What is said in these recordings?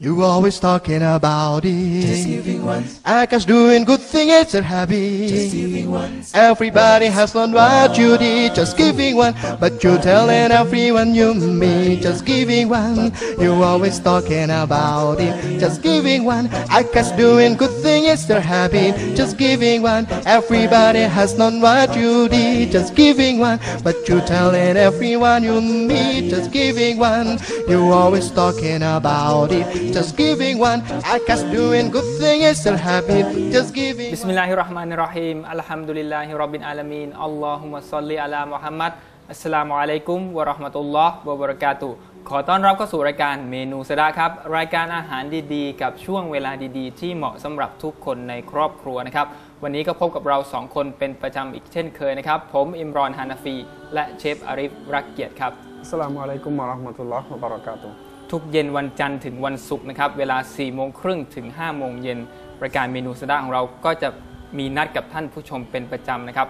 You always talking about it. Just giving one. I guess doing good thing is a habit. Just giving one. Everybody has learned what you did. Just giving one, but you're telling everyone you meet. Just giving one. You always talking about it. Just giving one. I guess doing good thing is their habit. Just giving one. Everybody has known what you did. Just giving one, but you're telling everyone you meet. Just giving one. You always talking about it. Just giving one. I guess doing good thing is their habit. Just giving. บิสมิลลาฮิรเราะห์มานิรเราะฮีมอัลฮัมดุลิลลาฮิร็อบบิลอาลามีนอัลลอฮุมะศ็อลลิอะลามุฮัมมัดอัสสลามุอะลัยกุมวะเราะห์มะตุลลอฮ์วะบะเราะกาตุฮ์ขอต้อนรับเข้าสู่รายการเมนูสะดาครับ รายการอาหารดีๆ กับช่วงเวลาดีๆ ที่เหมาะสำหรับทุกคนในครอบครัวนะครับ วันนี้ก็พบกับเราสองคนเป็นประจำอีกเช่นเคยนะครับ ผมอิมรอนฮานาฟี และเชฟอาริฟรักเกียรติครับอัสสลามุอะลัยกุมวะเราะห์มะตุลลอฮ์วะบะเราะกาตุฮ์ ทุกเย็นวันจันทร์ถึงวันศุกร์นะครับเวลา 4 โมงครึ่งถึง 5 โมงเย็นรายการเมนูสดาของเราก็จะมีนัดกับท่านผู้ชมเป็นประจำนะครับ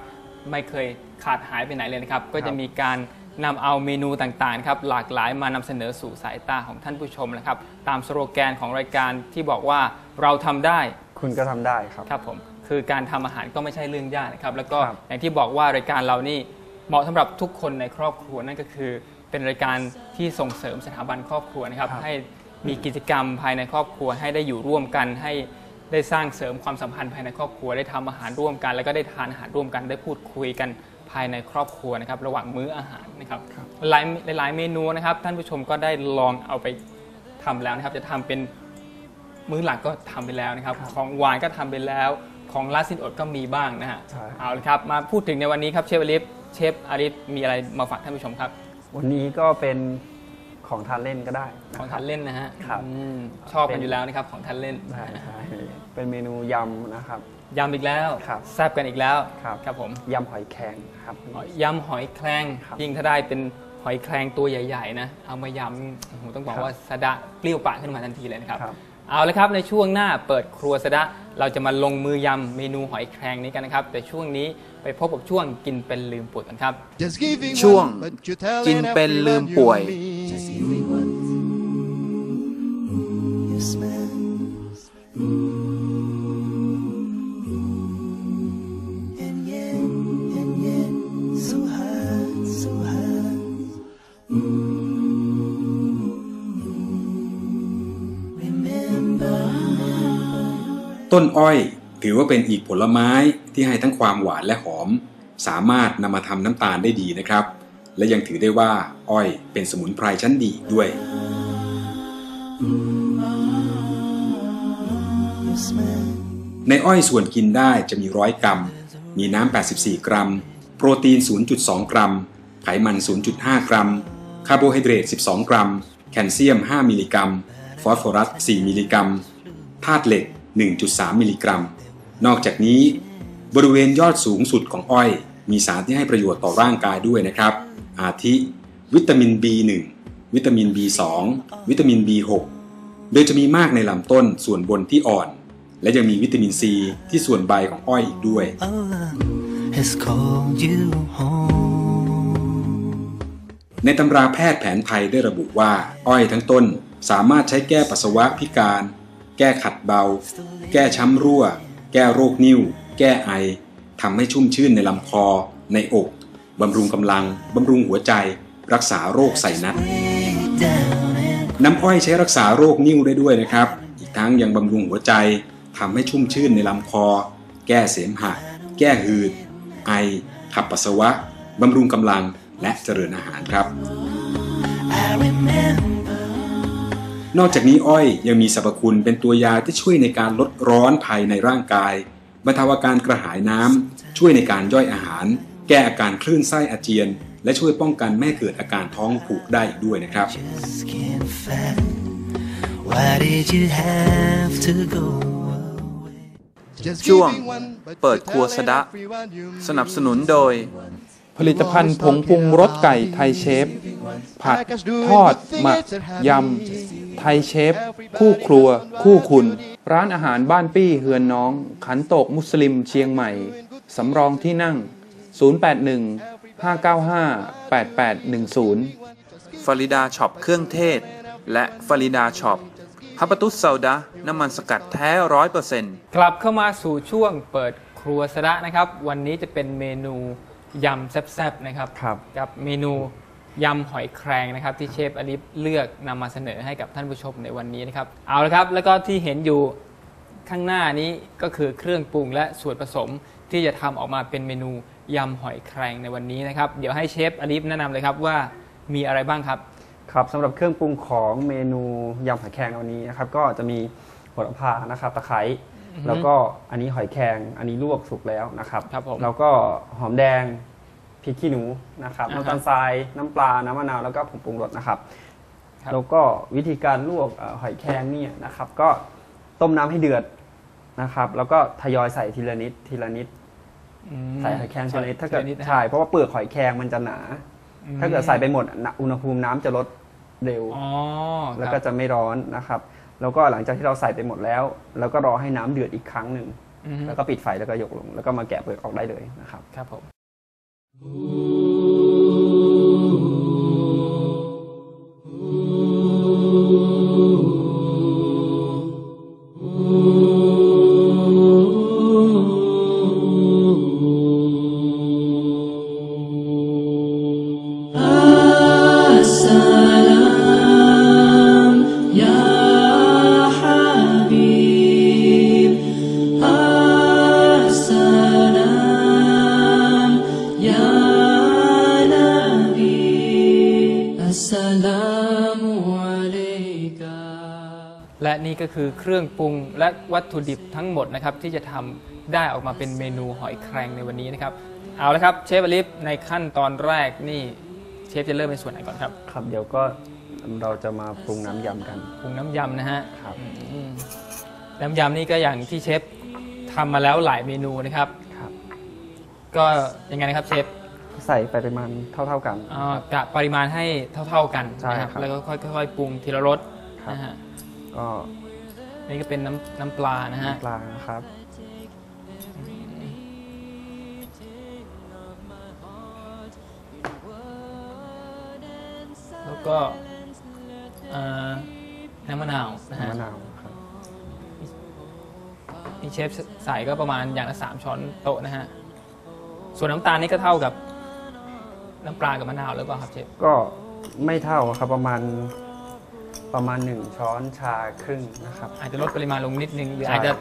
ไม่เคยขาดหายไปไหนเลยนะครับ ก็จะมีการนำเอาเมนูต่างๆครับหลากหลายมานำเสนอสู่สายตาของท่านผู้ชมนะครับ ตามสโลแกนของรายการที่บอกว่าเราทำได้คุณก็ทำได้ครับ ครับผมคือการทำอาหารก็ไม่ใช่เรื่องยากนะครับ แล้วก็ครับ อย่างที่บอกว่ารายการเรานี่เหมาะสำหรับทุกคนในครอบครัวนั่นก็คือ เป็นรายการที่ส่งเสริมสถาบันครอบครัวนะครับ ให้มีกิจกรรมภายในครอบครัว ให้ได้อยู่ร่วมกัน ให้ได้สร้างเสริมความสัมพันธ์ภายในครอบครัว ได้ทำอาหารร่วมกัน แล้วก็ได้ทานอาหารร่วมกัน ได้พูดคุยกันภายในครอบครัวนะครับ ระหว่างมื้ออาหารนะครับหลายหลายๆเมนูนะครับ ท่านผู้ชมก็ได้ลองเอาไปทำแล้วนะครับ จะทำเป็นมื้อหลักก็ทำไปแล้วนะครับ ของหวานก็ทำไปแล้วของลาสินอดก็มีบ้างนะฮะใช่เอาละครับ มาพูดถึงในวันนี้ครับเชฟอาริฟเชฟอาริฟมีอะไรมาฝากท่านผู้ชมครับ วันนี้ก็เป็นของทานเล่นก็ได้ะของคทารับ นเล่นนะฮะครับ อืมชอบกันอยู่แล้วนะครับของทานเล่นได้ใช่เป็นเมนูยำนะครับ ยำอีกแล้วครับแซ่บกันอีกแล้วครับ ครับผมยำหอยแครงครับ ยำหอยแครงครับยิ่งถ้าได้เป็นหอยแครงตัวใหญ่ๆนะเอามายำโอ้โหต้องบอกครับว่าสะดะเปรี้ยวปากขึ้นมาทันทีเลยนะครับ ครับ เอาละครับในช่วงหน้าเปิดครัวสะดะเราจะมาลงมือยำเมนูหอยแครงนี้กันนะครับ แต่ช่วงนี้ไปพบกับช่วงกินเป็นลืมปวดกันครับ Just giving ช่วง one, but you're telling กินเป็นลืมป่วย everyone you Just meet. giving one. You smell. ต้นอ้อยถือว่าเป็นอีกผลไม้ที่ให้ทั้งความหวานและหอม สามารถนำมาทำน้ำตาลได้ดีนะครับ และยังถือได้ว่าอ้อยเป็นสมุนไพรชั้นดีด้วย ในอ้อยส่วนกินได้จะมีร้อยกรัม มีน้ำ 84 กรัม โปรตีน 0.2 กรัม ไขมัน 0.5 กรัม คาร์โบไฮเดรต 12 กรัม แคลเซียม 5 มิลลิกรัม ฟอสฟอรัส 4 มิลลิกรัม ธาตุเหล็ก 1.3 มิลลิกรัม นอกจากนี้บริเวณยอดสูงสุดของอ้อย มีสารที่ให้ประโยชน์ต่อร่างกายด้วยนะครับ อาทิ วิตามิน B1 วิตามิน B2 วิตามิน B6 โดยจะมีมากในลำต้นส่วนบนที่อ่อน และยังมีวิตามินซีที่ส่วนใบของอ้อยอีกด้วย ในตำราแพทย์แผนไทยได้ระบุว่า อ้อยทั้งต้นสามารถใช้แก้ปัสสาวะพิการ แก้ขัดเบา แก้ช้ำรั่ว แก้โรคนิ่ว แก้ไอทำให้ชุ่มชื่นในลำคอ ในอกบำรุงกำลังบำรุงหัวใจ รักษาโรคใส่นัด น้ำอ้อยใช้รักษาโรคนิ่วได้ด้วยนะครับ อีกทั้งยังบำรุงหัวใจทำให้ชุ่มชื่นในลำคอ แก้เสมหะ แก้หืด ไอ ขับปัสสาวะบำรุงกำลังและเจริญอาหารครับ I remember. นอกจากนี้อ้อยยังมีสรรพคุณเป็นตัวยาที่ช่วยในการลดร้อนภายในร่างกายบรรเทาอาการกระหายน้ำช่วยในการย่อยอาหาร แก้อาการคลื่นไส้อาเจียน และช่วยป้องกันไม่เกิดอาการท้องผูกได้อีกด้วยนะครับ ช่วงเปิดครัวสะดะ สนับสนุนโดย ผลิตภัณฑ์ผงปรุงรสไก่ไทยเชฟ ผัด ทอด หมัก ยำ ไทยเชฟ คู่ครัว คู่คุณ ร้านอาหารบ้านปี้เฮือนน้อง ขันโตกมุสลิมเชียงใหม่ สำรองที่นั่ง 081 595 8810 ฟาริดาช็อปเครื่องเทศ และฟาริดาช็อปฮับปะตุสซาดะน้ำมันสกัดแท้ร้อยเปอร์เซ็นต์กลับเข้ามาสู่ช่วงเปิดครัวสระนะครับ วันนี้จะเป็นเมนู ยำแซ่บๆนะครับครับ กับเมนูยำหอยแครงนะครับ ที่เชฟอลิฟเลือกนำมาเสนอให้กับท่านผู้ชมในวันนี้นะครับ เอาละครับ แล้วก็ที่เห็นอยู่ข้างหน้านี้ก็คือเครื่องปรุงและส่วนผสมที่จะทำออกมาเป็นเมนูยำหอยแครงในวันนี้นะครับ เดี๋ยวให้เชฟอลิฟแนะนำเลยครับว่ามีอะไรบ้างครับ ครับสำหรับเครื่องปรุงของเมนูยำหอยแครงวันนี้นะครับก็จะมีโหระพานะครับตะไคร้ แล้วก็อันนี้หอยแครงอันนี้ลวกสุกแล้วนะครับครับผมแล้วก็หอมแดงพริกขี้หนูนะครับอ่าฮะน้ำตาลทรายน้ำปลาน้ำมะนาวแล้วก็ผงปรุงรสนะครับ ครับ แล้วก็วิธีการลวกเอ่อหอยแครงเนี่ยนะครับ ก็ต้มน้ำให้เดือดนะครับ แล้วก็ทยอยใส่ทีละนิดทีละนิด อืมใส่หอยแครงทีละนิดถ้าเกิดทีละนิดนะ ใช่เพราะว่าเปลือกหอยแครงมันจะหนา อืม ถ้าเกิดใส่ไปหมดน่ะอุณหภูมิน้ำจะลดเร็ว อ๋อแล้วคก็รับจะไม่ร้อนนะครับ แล้วก็หลังจากที่เราใส่ไปหมดแล้ว แล้วก็รอให้น้ำเดือดอีกครั้งหนึ่งอืมแล้วก็ปิดไฟแล้วก็ยกลง แล้วก็มาแกะเปลือกออกได้เลยนะครับ ครับผม ก็คือเครื่องปรุงและวัตถุดิบทั้งหมดนะครับที่จะทำได้ออกมาเป็นเมนูหอยแครงในวันนี้นะครับ เอาละครับเชฟอลิฟในขั้นตอนแรกนี่เชฟจะเริ่มในส่วนไหนก่อนครับ ครับเดี๋ยวก็เราจะมาปรุงน้ำยำกันปรุงน้ำยำนะฮะครับอืมน้ำยำนี่ก็อย่างที่เชฟทำมาแล้วหลายเมนูนะครับครับ ก็ยังไงนะครับเชฟใส่ไปประมาณเท่า ๆกันอ่ากะปริมาณให้เท่า ๆกันใช่นะครับครับแล้วก็ค่อยๆปรุงทีละรสครับนะฮะก็ นี่ก็เป็นน้ำน้ำปลานะฮะ ปลานะครับ แล้วก็เอ่อน้ำมะนาวนะฮะ มะนาวครับนี่เชฟใส่ก็ประมาณอย่างละสามช้อนโต๊ะนะฮะ ส่วนน้ำตาลนี่ก็เท่ากับน้ำปลากับมะนาวหรือเปล่าครับเชฟ ก็ไม่เท่าครับประมาณ ประมาณหนึ่งช้อนชาครึ่งนะครับ อาจจะลดปริมาณลงนิดนึง หรือใช่อาจจะ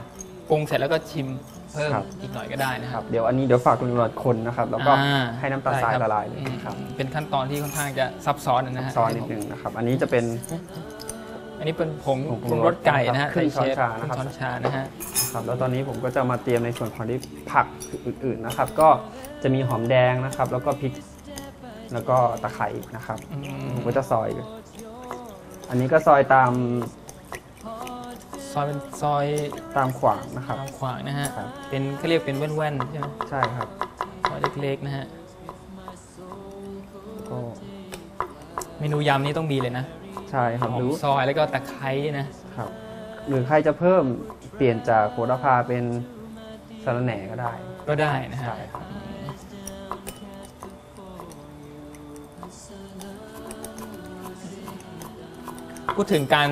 ปรุงเสร็จแล้วก็ชิมเพิ่มครับ อีกหน่อยก็ได้นะคครัรับบเดี๋ยวอันนี้เดี๋ยวฝากคุณตำรวจคนนะครับ แล้วก็อ่าให้น้ำตาลทรายได้คบละลายเลยอืมครับเป็นขั้นตอนที่ค่อนข้างจะซับซ้อนนะฮะซอยนิดนึงนะครับ อันนี้จะเป็น อันนี้เป็นผงผงปปรุรุงงรรสสไก่นะฮะครึ่งช้อนใเชฟชานะครับ ครึ่งช้อนชานะฮะ ครับแล้วตอนนี้ผมก็จะมาเตรียมในส่วนของที่ผักอื่นๆนะครับ ก็จะมีหอมแดงนะครับ แล้วก็พริก แล้วก็ตะไคร้นะครับอืมผมก็จะซอย อันนี้ก็ซอยตามซอยเป็นซอยตามขวางนะครับ ตามขวางนะฮะ ครับ เป็นเขาเรียกเป็นแว่นๆใช่ไหมใช่ครับ ซอยเล็กๆนะฮะ ก็เมนูยำนี้ต้องมีเลยนะใช่ครับหอหรืมอซอยแล้วก็ตะไคร้นะ ครับ หรือใครจะเพิ่มเปลี่ยนจากโหระพาเป็นสะระแหน่ก็ได้ ก็ได้นะฮะ ใช่ครับ พูดถึงการ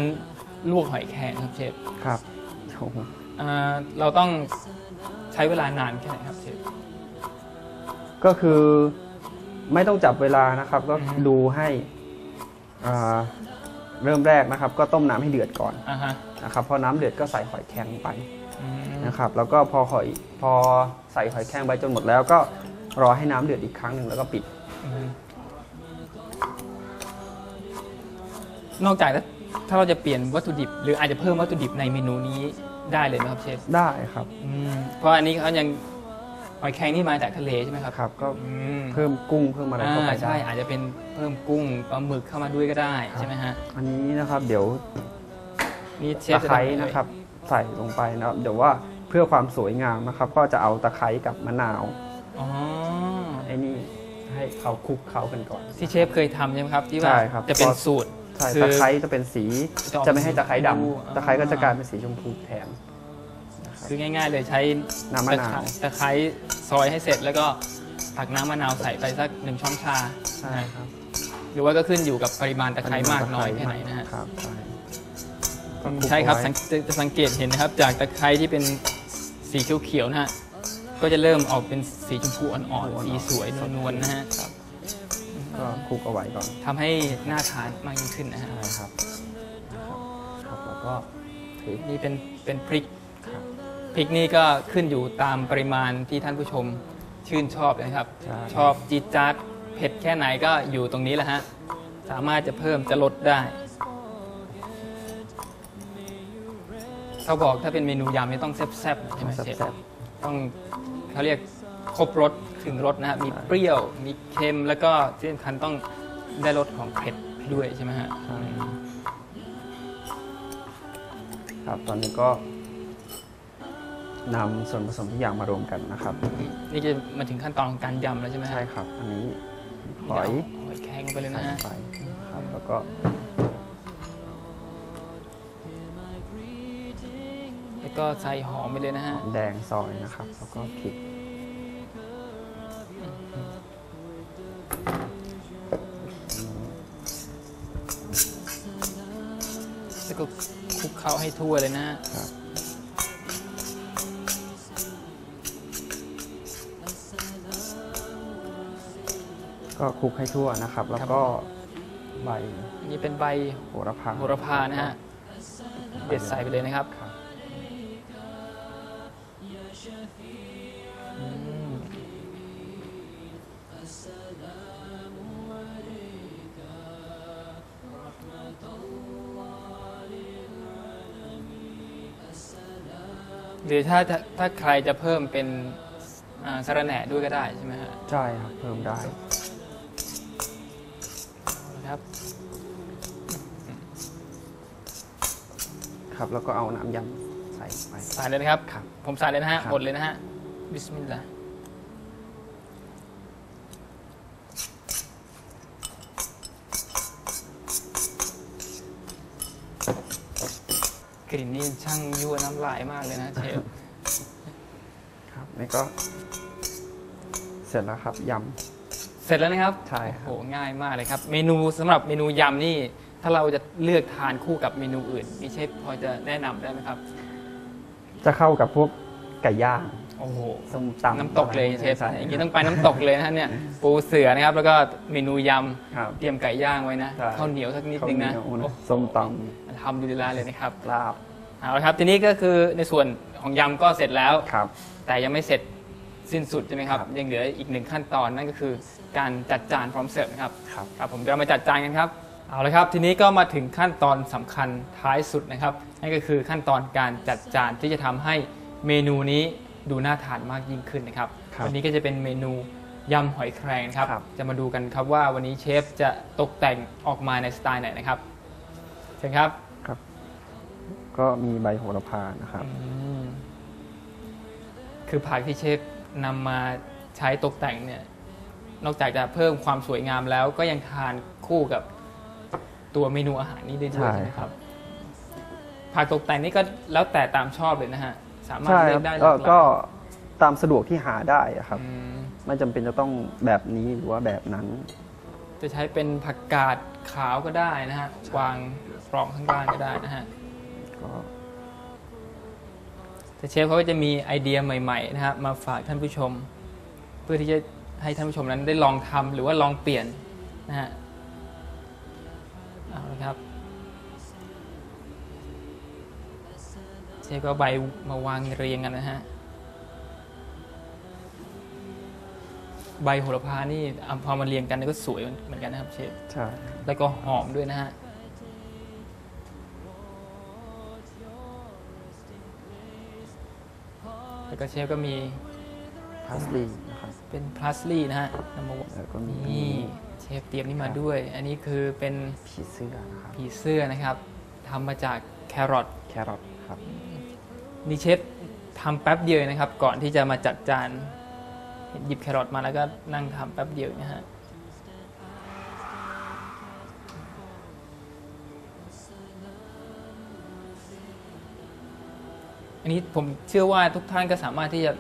ลวกหอยแครงครับเชฟครับโอ้โหอ่าเราต้องใช้เวลานานแค่ไหนครับเชฟ ก็คือไม่ต้องจับเวลานะครับ ก็อือฮึ ดูให้อ่าเริ่มแรกนะครับ ก็ต้มน้ำให้เดือดก่อนอ่าฮะนะครับพอน้ำเดือดก็ใส่หอยแครงลงไปอืมนะครับ แล้วก็พอหอยพอใส่หอยแครงไปจนหมดแล้วก็รอให้น้ำเดือดอีกครั้งหนึ่งแล้วก็ปิด อืมนอกจากถ้า ถ้าเราจะเปลี่ยนวัตถุดิบ หรืออาจจะเพิ่มวัตถุดิบในเมนูนี้ได้เลยไหมครับเชฟได้ครับอืมเพราะอันนี้เขายังหอยแครงนี่มาจากทะเลใช่ไหมครับครับก็อืมเพิ่มกุ้งเพิ่มอะไรเข้าไปอ่าได้ ใช่อาจจะเป็นเพิ่มกุ้งปลาหมึกเข้ามาด้วยก็ได้ครับใช่ไหมฮะอันนี้นะครับเดี๋ยวนี่เชฟตะไคร้นะครับ ใส่ลงไปนะครับเดี๋ยวว่าเพื่อความสวยงามนะครับ ก็จะเอาตะไคร้กับมะนาวอ๋อไอ้นี่ให้เขาคลุกเขากันก่อน ที่เชฟเคยทำใช่ไหมครับที่ว่าใช่ครับ จะเป็นพอสูตร ใช่คือ ตะไคร้จะเป็นสีจะออกจะไม่ให้ตะไคร้ดชมพูำตะไคร้ก็จะกลายเป็นสีชมพูแทน คือง่ายๆเลยใช้น้ำมะนาวตะไคร้ตะไคร้ซอยให้เสร็จแล้วก็ตักน้ำมะนาวใส่ไปสักหนึ่งช้อนชา ใช่ครับหรือว่าก็ขึ้นอยู่กับปริมาณตะไคร้มากน้อยแค่ไหนนะฮะครับใช่ใช่ครับก็สังคลุกจะจะสังเกตเห็นนะครับ จากตะไคร้ที่เป็นสีเขียวๆนะฮะก็จะเริ่มออกเป็นสีชมพูอ่อนๆสีสวยนวลๆนะฮะเอาไว้ ก็คลุกเอาไว้ก่อนทำให้น่าทานมากยิ่งขึ้นนะฮะใช่ครับนะครับครับแล้วก็พริกนี่เป็นเป็นพริกครับพริกนี่ก็ขึ้นอยู่ตามปริมาณที่ท่านผู้ชมชื่นชอบเลยนะครับ ใช่ชอบจี๊ดจ๊าดเผ็ดแค่ไหนก็อยู่ตรงนี้แหละฮะ สามารถจะเพิ่มจะลดได้เขาบอกถ้าเป็นเมนูยำนี่ต้องแซ่บๆใช่ไหมเชฟแซ่บต้องเขาเรียก ครบรสถึงรสนะฮะมีเปรี้ยวมีเค็มแล้วก็ที่สำคัญต้องได้รสของเผ็ดด้วยใช่ไหมฮะใช่ครับตอนนี้ก็นำส่วนผสมทุกอย่างมารวมกันนะครับ นี่จะมาถึงขั้นตอนของการยำแล้วใช่ไหมฮะใช่ครับ อันนี้หอยหอยแครงไปเลยใส่นะฮะไปครับแล้วก็แล้วก็ใส่หอมไปเลยนะหฮะอมแดงซอยนะครับ แล้วก็พริกแล้วก็ ให้ทั่วเลยนะฮะครับก็คลุกให้ทั่วนะครับ แล้วก็ใบอันนี้เป็นใบโหระพาโหระพานะฮะเด็ดใส่ไปเลยนะครับ รือถ้าถ้าถ้าใครจะเพิ่มเป็นอ่าสะระแหน่ด้วยก็ได้ใช่ไหมฮะใช่ครับเพิ่มได้ครับ ครับ แล้วก็เอาน้ำยำใส่ไปใส่เลยนะครับ ครับผมใส่เลยนะฮะครับ หมดเลยนะฮะบิสมิลลาห์ กลิ่นนี่ช่างยั่วน้ำลายมากเลยนะเชฟครับนี่ก็ เสร็จแล้วครับย เสร็จแล้วนะครับใช่ครับโอ้โหง่ายมากเลยครับ เมนูสำหรับเมนูยำนี่ ถ้าเราจะเลือกทานคู่กับเมนูอื่นนี่เชฟพอจะแนะนำได้ไหมครับำจะเข้ากับพวกไก่ย่าง โอ้โหส้มตำน้ำตกเลยเชฟใช่อย่างนี้ต้องไปน้ำตกเลยนะฮะเนี่ยปูเสือนะครับ แล้วก็เมนูยครับำเตรียมไก่ย่างไว้นะใช่ข้าวเหนียวสักนิดนึงนะข้าวเหนียวนะโอ้โหส้มต ทำดูดีลาเลยนะครับำลาบเอาละครับทีนี้ก็คือในส่วนของยำก็เสร็จแล้ว ครับ แต่ยังไม่เสร็จสิ้นสุดใช่ไหมครับ ครับยังเหลืออีกหนึ่งขั้นตอนนั่นก็คือการจัดจานพร้อมเสิร์ฟนะครับครับครับผมเดี๋ยวเรามาจัดจานกันครับเอาละครับทีนี้ก็มาถึงขั้นตอนสำคัญท้ายสุดนะครับนั่นก็คือขั้นตอนการจัดจานที่จะทำให้เมนูนี้ ดูน่าทานมากยิ่งขึ้นนะครับครับ วันนี้ก็จะเป็นเมนูยำหอยแครงนะครับครับ จะมาดูกันครับว่าวันนี้เชฟจะตกแต่งออกมาในสไตล์ไหนนะครับเชิญครับครับ ก็มีใบโหระพานะครับอืมคือผักที่เชฟนำมาใช้ตกแต่งเนี่ย นอกจากจะเพิ่มความสวยงามแล้วก็ยังทานคู่กับตัวเมนูอาหารนี้ได้ด้วยใช่ใช่ไหมครับผักตกแต่งนี่ก็แล้วแต่ตามชอบเลยนะฮะ สามารถใช่เลืคอรับกได้หก็ลากหลายก็ตามสะดวกที่หาได้อะครับ อืมไม่จำเป็นจะต้องแบบนี้หรือว่าแบบนั้น จะใช้เป็นผักกาดขาวก็ได้นะฮะวางรองข้างล่างก็ได้นะฮะ ก็แต่เชฟเขาก็จะมีไอเดียใหม่ๆนะฮะมาฝากท่านผู้ชม เพื่อที่จะให้ท่านผู้ชมนั้นได้ลองทำหรือว่าลองเปลี่ยนนะฮะเอาละครับ เชฟก็เอาใบมาวางเรียงกันนะฮะ ใบโหระพานี่อะพอมาเรียงกันก็สวยเหมือนกันนะครับเชฟใช่แล้วก็หอมด้วยนะฮะแล้วก็เชฟก็มีพาสลีย์นะครับเป็นพลาสลี่นะฮะนำมาแล้วก็มีนี่เชฟเตรียมนี่มาด้วย อันนี้คือเป็นผีเสื้อนะครับผีเสื้อนะครับทำมาจากแครอทแครอทครับ นี่เชฟทำแป๊บเดียวนะครับ ก่อนที่จะมาจัดจานเห็นหยิบแครอทมาแล้วก็นั่งทำแป๊บเดียวนะฮะอันนี้ผมเชื่อว่าทุกท่านก็สามารถที่จะ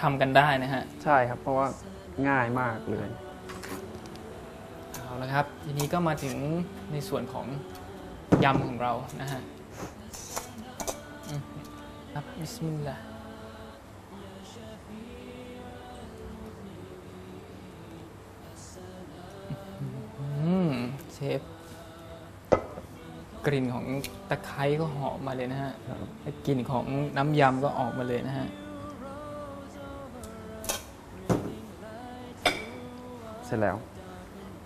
ทำกันได้นะฮะใช่ครับ เพราะว่าง่ายมากเลยเอาละครับ ทีนี้ก็มาถึงในส่วนของยำของเรานะฮะอืม ครับบิสมิลลาห์อืมเชฟ กลิ่นของตะไคร้ก็หอมมาเลยนะฮะและกลิ่นของน้ำยำก็ออกมาเลยนะฮะ เสร็จแล้ว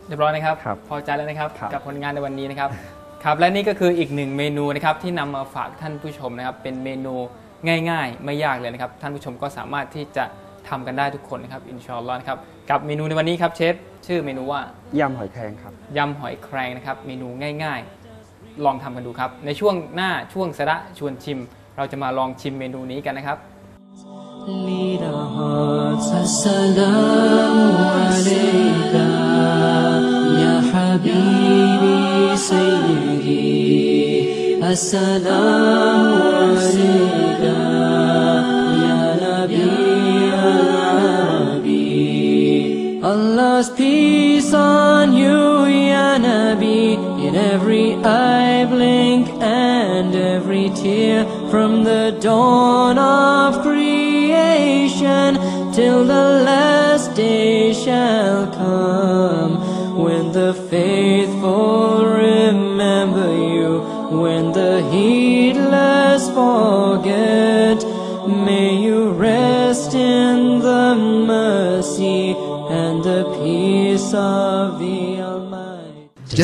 เรียบร้อยนะครับ ครับพอใจแล้วนะครับ ครับ กับผลงานในวันนี้นะครับ ครับ และนี่ก็คืออีกหนึ่งเมนูนะครับที่นำมาฝากท่านผู้ชมนะครับ เป็นเมนู ง่ายๆ ไม่ยากเลยนะครับ ท่านผู้ชมก็สามารถที่จะทำกันได้ทุกคนนะครับอินชาอัลลอฮ์นะครับกับเมนูในวันนี้ครับเชฟชื่อเมนูว่ายำหอยแครงครับยำหอยแครงนะครับเมนูง่าย ๆ ลองทำกันดูครับ ในช่วงหน้าช่วงสระชวนชิม เราจะมาลองชิมเมนูนี้กันนะครับ Lead our hearts Assalamu alayka Ya Habibi Sayyidi Assalamu alayka Peace on you Ya Nabi. In every eye blink and every tear From the dawn of creation Till the last day shall come. When the faithful remember you When the heedless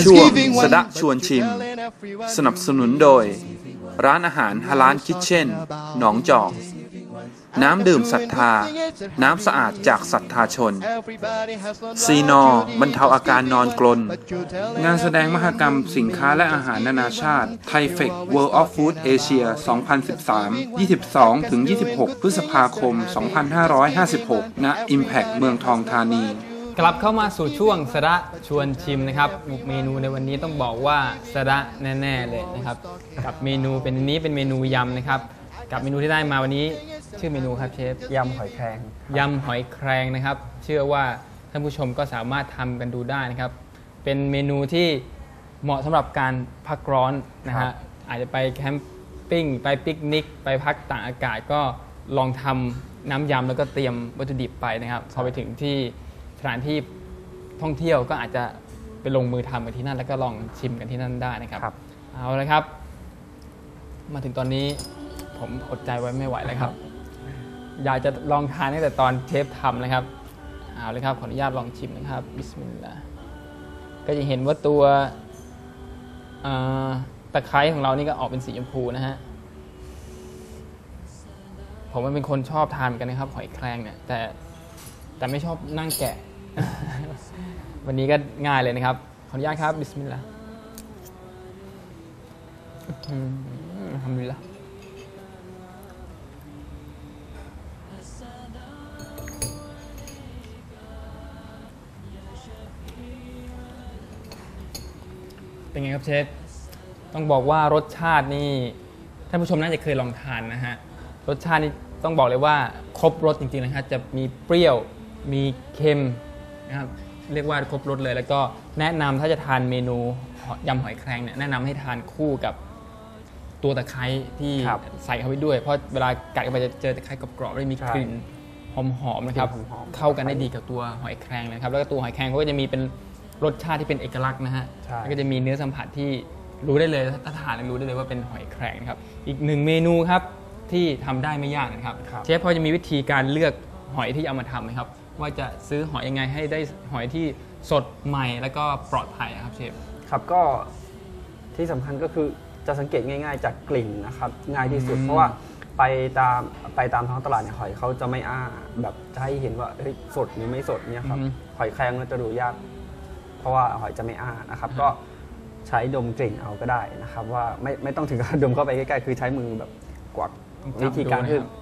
ช่วง giving ส one, ดะ but ชวนชิม you're telling everyone สนับสนุนโดย ร้านอาหารฮาลานคิทเช่น หนองจอก น้ำดื่มศรัทธา น้ำสะอาดจากศรัทธาชน Everybody has one ซีนอบรรเทาอาการนอนกรน but you're telling งานแสดงมหกรรมสินค้าและอาหารนานาชาติไทเฟก World of Food Asia 2013 22ถึง26 พฤษภาคม 2556 ณ Impact เมืองทองธานี กลับเข้ามาสู่ช่วงสระชวนชิมนะครับ เมนูในวันนี้ต้องบอกว่าสระแน่ๆเลยนะครับ กับเมนูเป็นนี้เป็นเมนูยำนะครับ กับเมนูที่ได้มาวันนี้ชื่อเมนูครับเชฟยำหอยแครงยำหอยแครงนะครับ เชื่อว่าท่านผู้ชมก็สามารถทำกันดูได้นะครับ เป็นเมนูที่เหมาะสำหรับการพักร้อนนะครัฮะบอาจจะไปแคมปิ้งไปปิกนิก ไปพักต่างอากาศก็ลองทำน้ำยำแล้วก็เตรียมวัตถุดิบไปนะครับ พอไปถึงที่ สถานที่ท่องเที่ยวก็อาจจะไปลงมือทำกันที่นั่น แล้วก็ลองชิมกันที่นั่นได้นะครับ ครับ เอาละครับ มาถึงตอนนี้ผมอดใจไว้ไม่ไหวแล้วครับ อยากจะลองทานตั้งแต่ตอนเชฟทำนะครับ เอาเลยครับขออนุญาตลองชิมนะครับบิสมิลลาห์ก็จะเห็นว่าตัวเอ่อตะไคร้ของเรานี่ก็ออกเป็นสีชมพูนะฮะ ผมมันเป็นคนชอบทานเหมือนกันนะครับหอยแครงเนี่ยแต่แต่ไม่ชอบนั่งแกะ วันนี้ก็ง่ายเลยนะครับ ขออนุญาตครับ บิสมิลลาห์อืมอัลฮัมดุลิลละเป็นไงครับเชฟต้องบอกว่ารสชาตินี่ท่านผู้ชมน่าจะเคยลองทานนะฮะ รสชาตินี่ต้องบอกเลยว่า ครบรสจริงๆนะครับจะมีเปรี้ยว มีเค็ม นะครับเรียกว่าครบรสเลย แล้วก็แนะนำถ้าจะทานเมนูยำหอยแครงเนี่ยแนะนำให้ทานคู่กับตัวตะไคร้ที่ครับใส่เข้าไปด้วย เพราะเวลากัดเข้าไปจะเจอตะไคร้กรอบๆแล้วมีใช่กลิ่นหอมๆนะครับกลิ่นหอมๆ เข้ากันได้ดีกับตัวหอยแครงนะครับ แล้วก็ตัวหอยแครงเขาก็จะมีเป็นรสชาติที่เป็นเอกลักษณ์นะฮะใช่ แล้วก็จะมีเนื้อสัมผัสที่รู้ได้เลยถ้าทานแล้วรู้ได้เลยว่าเป็นหอยแครงนะครับอีกหนึ่งเมนูครับที่ทำได้ไม่ยากนะครับครับ เชฟพอจะมีวิธีการเลือกหอยที่เอามาทำไหมครับ ว่าจะซื้อหอยยังไงให้ได้หอยที่สดใหม่แล้วก็ปลอดภัยอะครับเชฟ ครับก็ที่สำคัญก็คือจะสังเกตง่าย ๆ จากกลิ่นนะครับง่ายที่สุด อืม เพราะว่าไปตามไปตามท้องตลาดเนี่ยหอยเขาจะไม่อ้าแบบจะให้เห็นว่าเฮ้ยสดหรือไม่สดเนี่ยครับหอยแครงมันจะดูยาก เพราะว่าหอยจะไม่อ้านะครับ ก็ใช้ดมกลิ่นเอาก็ได้นะครับ ว่าไม่ไม่ต้องถึงกับดมเข้าไปใกล้ๆคือใช้มือแบบกวักจับวิธีการดูนะคือ ครับ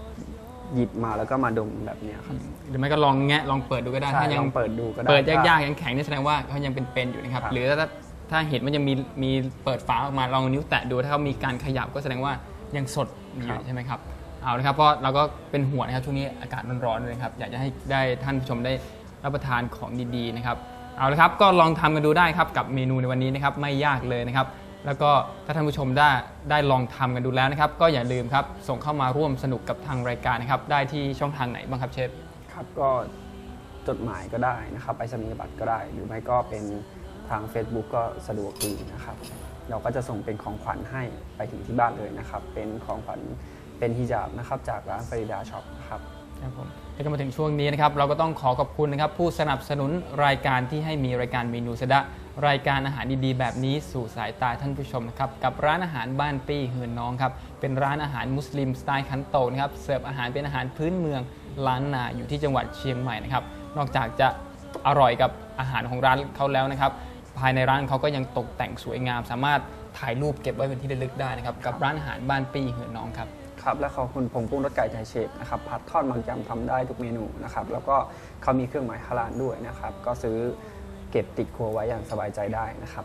หยิบมาแล้วก็มาดมแบบเนี้ยครับ หรือไม่ก็ลองแงะลองเปิดดูก็ได้ ใช่ถ้ายัลองเปิดดูก็ได้เปิดยากถ้าๆยังแข็งนี่แสดงว่าเขายังเป็นเป็นอยู่นะครับ ครับ หรือถ้าถ้าเห็นมันยังมีมีเปิดฝาออกมาลองนิ้วแตะดูถ้าเขามีการขยับก็แสดงว่ายังสดอยู่ใช่ไหมครับเอาละครับเพราะเราก็เป็นห่วงนะครับช่วงนี้อากาศร้อนๆเลยครับอยากจะให้ได้ท่านผู้ชมได้รับประทานของดีๆนะครับเอาละครับก็ลองทำกันดูได้ครับกับเมนูในวันนี้นะครับไม่ยากเลยนะครับ แล้วก็ถ้าท่านผู้ชมได้ได้ลองทำกันดูแล้วนะครับ ก็อย่าลืมครับ ส่งเข้ามาร่วมสนุกกับทางรายการนะครับ ได้ที่ช่องทางไหนบ้างครับเชฟครับก็จดหมายก็ได้นะครับไปสนียบัตรก็ได้ หรือไม่ก็เป็นทาง Facebook ก็สะดวกดีนะครับ เราก็จะส่งเป็นของขวัญให้ไปถึงที่บ้านเลยนะครับ เป็นของขวัญเป็นฮิญาบนะครับจากร้านฟริดาช็อปครับ ครับผมแล้วก็มาถึงช่วงนี้นะครับ เราก็ต้องขอขอบคุณนะครับ ผู้สนับสนุนรายการที่ให้มีรายการเมนูสดะรายการอาหารดีๆ แบบนี้สู่สายตาท่านผู้ชมนะครับกับร้านอาหารบ้านปี้เฮือนน้องครับเป็นร้านอาหารมุสลิมสไตล์คันโตนะครับเสิร์ฟอาหารเป็นอาหารพื้นเมืองล้านนาอยู่ที่จังหวัดเชียงใหม่นะครับนอกจากจะอร่อยกับอาหารของร้านเขาแล้วนะครับ ภายในร้านเขาก็ยังตกแต่งสวยงาม สามารถถ่ายรูปเก็บไว้เป็นที่ระลึกได้นะครับกับร้านอาหารบ้านปี้เฮือนน้องครับ ครับและขอบคุณผงปรุงรสไก่ไทยเชฟนะครับผัดทอดหมักยำทำได้ทุกเมนูนะครับแล้วก็เขามีเครื่องหมายฮาลาลด้วยนะครับก็ซื้อเก็บติดครัวไว้อย่างสบายใจได้นะครับ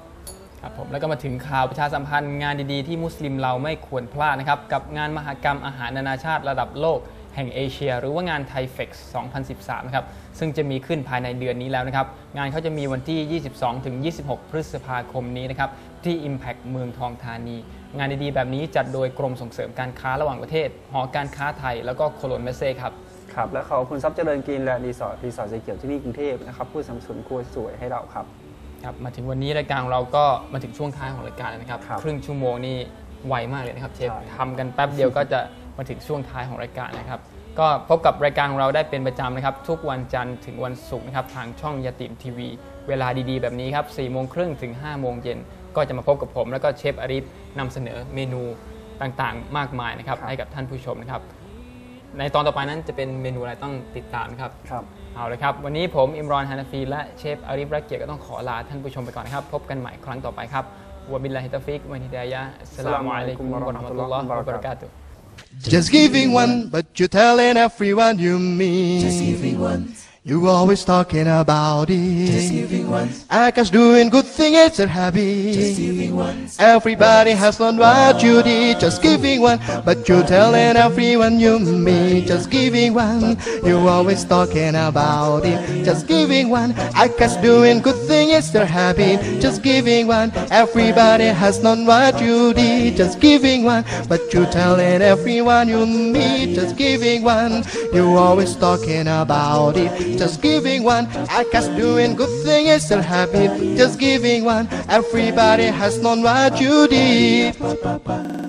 ครับผมแล้วก็มาถึงข่าวประชาสัมพันธ์งานดีๆที่มุสลิมเราไม่ควรพลาดนะครับกับงานมหกรรมอาหารนานาชาติระดับโลกแห่งเอเชีย หรือว่างานไทเฟกซ์2013 นะครับ ซึ่งจะมีขึ้นภายในเดือนนี้แล้วนะครับ งานเขาจะมีวันที่ 22 ถึง 26 พฤษภาคมนี้นะครับ ที่ Impact เมืองทองธานี งานดีๆ แบบนี้จัดโดยกรมส่งเสริมการค้าระหว่างประเทศ หอการค้าไทย แล้วก็โคโลนเมสเซ่ครับ ครับ และขอบคุณทรัพย์เจริญกินและรีสอร์ทรีสอร์ทสีเขียวที่นี่กรุงเทพนะครับผู้สนับสนุนครัวสวยให้เราครับ ครับ มาถึงวันนี้รายการของเราก็มาถึงช่วงท้ายของรายการแล้วนะครับ ครับครึ่งชั่วโมงนี่ไวมากเลยนะครับเชฟใช่ ทำกันแป๊บเดียวก็จะมาถึงช่วงท้ายของรายการนะครับ ก็พบกับรายการของเราได้เป็นประจำนะครับ ทุกวันจันทร์ถึงวันศุกร์นะครับทางช่องยาติมทีวี เวลาดีๆ แบบนี้ครับ4โมงครึ่งถึง5โมงเย็น ก็จะมาพบกับผมแล้วก็เชฟอาริสนำเสนอเมนูต่างๆ มากมายนะครับให้กับท่านผู้ชมนะครับ ในตอนต่อไปนั้นจะเป็นเมนูอะไรต้องติดตามนะครับครับเอาเลยครับวันนี้ผมอิมรอนฮานาฟีและเชฟอาริฟรักเกียรติก็ต้องขอลาท่านผู้ชมไปก่อนนะครับ พบกันใหม่ครั้งต่อไปครับวะบิลลาฮิตาฟิกวันฮิดายะห์อัสสลามุอะลัยกุมวะเราะห์มะตุลลอฮ์วะบะเราะกาตุฮ์ Just giving one, but you're telling everyone you meet. Just giving one, You always talking about just it. giving one, I guess doing good thing it's a habit. just giving one, Everybody has learned what you did, just giving one. But you're telling everyone you meet, just giving one. You always talking about it, just giving one. I guess doing good thing is their habit, just giving one. Everybody has known what you did, just giving one. But you're telling everyone you meet, just giving one. You always talking about it, just giving one. I guess doing good thing is their habit, just giving one. Everybody has known what you did.